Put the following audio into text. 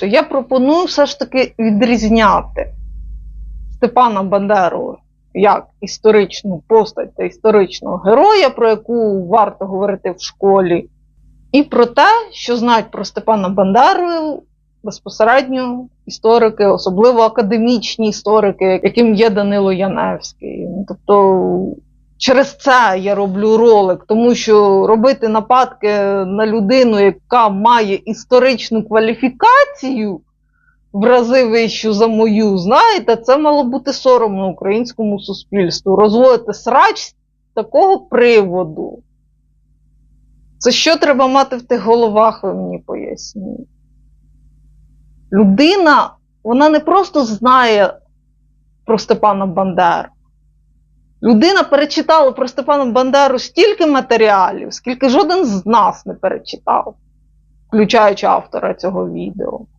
По-перше, я пропоную все ж таки відрізняти Степана Бандеру як історичну постать та історичного героя, про яку варто говорити в школі, і про те, що знають про Степана Бандеру безпосередньо історики, особливо академічні історики, яким є Данило Яневський. Ну, Тобто через це я роблю ролик, тому що робити нападки на людину, яка має історичну кваліфікацію в рази вищу за мою, знаєте, це мало бути соромно українському суспільству. Розводити срач з такого приводу. Це що треба мати в тих головах, ви мені поясніть. Людина, вона не просто знає про Степана Бандеру. Людина перечитала про Степана Бандеру стільки матеріалів, скільки жоден з нас не перечитав, включаючи автора цього відео.